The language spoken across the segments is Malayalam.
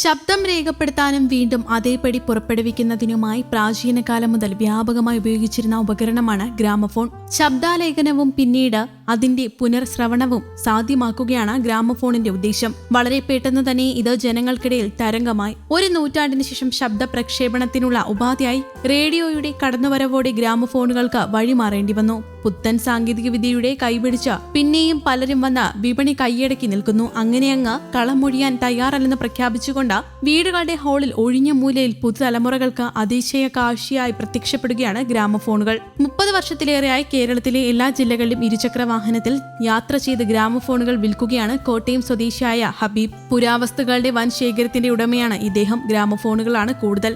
ശബ്ദം രേഖപ്പെടുത്താനും വീണ്ടും അതേപടി പുറപ്പെടുവിക്കുന്നതിനുമായി പ്രാചീനകാലം മുതൽ വ്യാപകമായി ഉപയോഗിച്ചിരുന്ന ഉപകരണമാണ് ഗ്രാമഫോൺ. ശബ്ദാലേഖനവും പിന്നീട് അതിന്റെ പുനർശ്രവണവും സാധ്യമാക്കുകയാണ് ഗ്രാമഫോണിന്റെ ഉദ്ദേശം. വളരെ പെട്ടെന്ന് തന്നെ ഇത് ജനങ്ങൾക്കിടയിൽ തരംഗമായി. ഒരു നൂറ്റാണ്ടിന് ശേഷം ശബ്ദ പ്രക്ഷേപണത്തിനുള്ള ഉപാധിയായി റേഡിയോയുടെ കടന്നുവരവോടെ ഗ്രാമഫോണുകൾക്ക് വഴിമാറേണ്ടി വന്നു. പുത്തൻ സാങ്കേതികവിദ്യയുടെ കൈപിടിച്ച പിന്നെയും പലരും വന്ന വിപണി കൈയടക്കി നിൽക്കുന്നു. അങ്ങനെ അങ്ങനെയങ്ങ് കളമൊഴിയാൻ തയ്യാറല്ലെന്ന് പ്രഖ്യാപിച്ചുകൊണ്ട് വീടുകളുടെ ഹാളിൽ ഒഴിഞ്ഞ മൂലയിൽ പുതുതലമുറകൾക്ക് അതിശയ കാഴ്ചയായി പ്രത്യക്ഷപ്പെടുകയാണ് ഗ്രാമഫോണുകൾ. മുപ്പത് വർഷത്തിലേറെയായി കേരളത്തിലെ എല്ലാ ജില്ലകളിലും ഇരുചക്ര വാഹനത്തിൽ യാത്ര ചെയ്ത് ഗ്രാമഫോണുകൾ വിൽക്കുകയാണ് കോട്ടയം സ്വദേശിയായ ഹബീബ്. പുരാവസ്തുക്കളുടെ വൻ ശേഖരത്തിന്റെ ഉടമയാണ് ഇദ്ദേഹം. ഗ്രാമഫോണുകളാണ് കൂടുതൽ.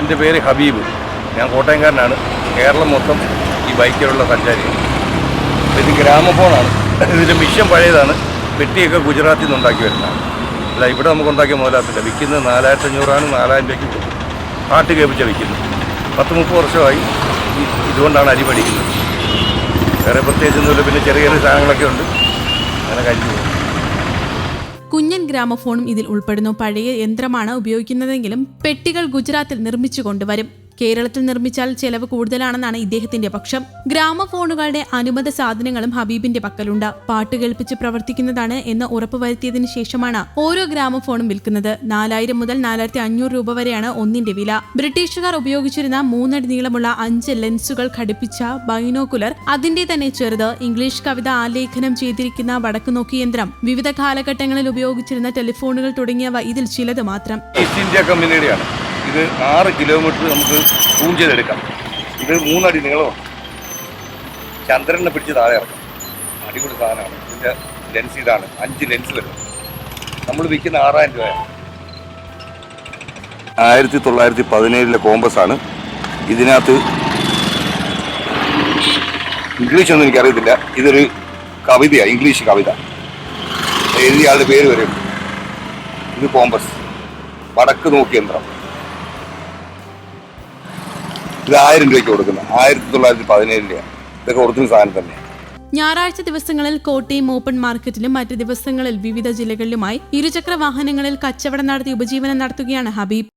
എന്റെ പേര് ഹബീബ്. ഞാൻ കോട്ടയംകാരനാണ്. കേരളം മൊത്തം ഈ ബൈക്കിലുള്ള സഞ്ചാരി ഇത് ഗ്രാമഫോണാണ്. ഇതിന്റെ മിഷൻ പഴയതാണ്. പെട്ടിയൊക്കെ ഗുജറാത്തിൽ നിന്ന് ഉണ്ടാക്കി വരുന്നതാണ്. അല്ല ഇവിടെ നമുക്ക് ഉണ്ടാക്കിയ മുതലാകത്തില്ല വിൽക്കുന്നത് നാലായിരത്തി അഞ്ഞൂറാണ് നാലായിരം രൂപയ്ക്ക് പാട്ട് കേൾപ്പിച്ച വിൽക്കുന്നത്. പത്ത് മുപ്പത് വർഷമായി ഇതുകൊണ്ടാണ് അരി പഠിക്കുന്നത് വേറെ പ്രത്യേകിച്ചൊന്നുമില്ല. പിന്നെ ചെറിയ ചെറിയ സാധനങ്ങളൊക്കെ ഉണ്ട്. അങ്ങനെ കഴിഞ്ഞു പോകും. കുഞ്ഞൻ ഗ്രാമഫോണും ഇതിൽ ഉൾപ്പെടുന്നു. പഴയ യന്ത്രമാണ് ഉപയോഗിക്കുന്നതെങ്കിലും പെട്ടികൾ ഗുജറാത്തിൽ നിർമ്മിച്ചു കൊണ്ടുവരും. കേരളത്തിൽ നിർമ്മിച്ചാൽ ചെലവ് കൂടുതലാണെന്നാണ് ഇദ്ദേഹത്തിന്റെ പക്ഷം. ഗ്രാമഫോണുകളുടെ അനുബന്ധ സാധനങ്ങളും ഹബീബിന്റെ പക്കലുണ്ട്. പാട്ട് കേൾപ്പിച്ച് പ്രവർത്തിക്കുന്നതാണ് എന്ന് ഉറപ്പുവരുത്തിയതിനു ശേഷമാണ് ഓരോ ഗ്രാമഫോണും വിൽക്കുന്നത്. നാലായിരം മുതൽ നാലായിരത്തി അഞ്ഞൂറ് രൂപ വരെയാണ് ഒന്നിന്റെ വില. ബ്രിട്ടീഷുകാർ ഉപയോഗിച്ചിരുന്ന മൂന്നടി നീളമുള്ള അഞ്ച് ലെൻസുകൾ ഘടിപ്പിച്ച ബൈനോക്കുലർ അതിന്റെ തന്നെ ചെറുത് ഇംഗ്ലീഷ് കവിത ആലേഖനം ചെയ്തിരിക്കുന്ന വടക്കുനോക്കി യന്ത്രം. വിവിധ കാലഘട്ടങ്ങളിൽ ഉപയോഗിച്ചിരുന്ന ടെലിഫോണുകൾ തുടങ്ങിയവ ഇതിൽ ചിലത് മാത്രം. ഇത് ആറ് കിലോമീറ്റർ നമുക്ക് സൂം ചെയ്തെടുക്കാം. ഇത് മൂന്നടി നീളമാണ് ചന്ദ്രനെ പിടിച്ച് താഴെ ഇറക്കാം. അടിപൊളി സാധനമാണ്. ഇതിന്റെ ലെൻസ് ഇതാണ്. അഞ്ച് ലെൻസ് വരും. നമ്മൾ വിൽക്കുന്ന ആറായിരം രൂപയാണ്. ആയിരത്തി തൊള്ളായിരത്തി പതിനേഴിലെ ആണ്. ഇതിനകത്ത് ഇംഗ്ലീഷ് ഒന്നും എനിക്കറിയത്തില്ല. ഇതൊരു കവിതയാണ് ഇംഗ്ലീഷ് കവിത. എഴുതിയ ആളുടെ പേര് വരും ഇത് കോമ്പസ്. വടക്ക് നോക്കി യന്ത്രം. ഇത് ആയിരം രൂപയ്ക്ക് കൊടുക്കുന്നത് ആയിരത്തി തൊള്ളായിരത്തി പതിനേഴിലെയാണ് ഇതൊക്കെ ഒറിജിനൽ സാധനം തന്നെയാണ് ഞായറാഴ്ച ദിവസങ്ങളിൽ കോട്ടയം ഓപ്പൺ മാർക്കറ്റിലും മറ്റ് ദിവസങ്ങളിൽ വിവിധ ജില്ലകളിലുമായി ഇരുചക്ര വാഹനങ്ങളിൽ കച്ചവടം നടത്തി ഉപജീവനം നടത്തുകയാണ് ഹബീബ്.